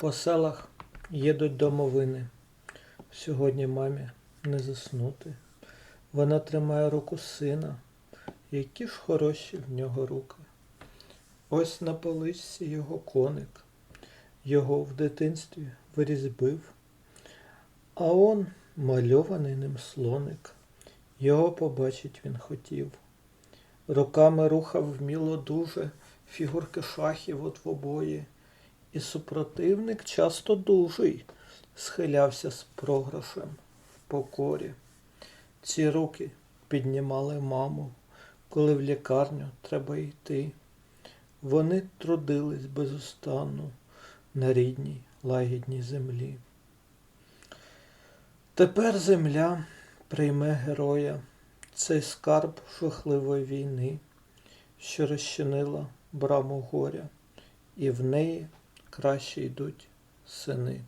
По селах їдуть домовини. Сьогодні мамі не заснути. Вона тримає руку сина. Які ж хороші в нього руки. Ось на поличці його коник. Його в дитинстві вирізбив. А он мальований ним слоник. Його побачить він хотів. Руками рухав вміло дуже фігурки шахів от в обої. І супротивник часто дужий схилявся з програшем в покорі. Ці руки піднімали маму, коли в лікарню треба йти. Вони трудились безустанно на рідній лагідній землі. Тепер земля прийме героя, цей скарб жахливої війни, що розчинила браму горя, і в неї краще йдуть сини.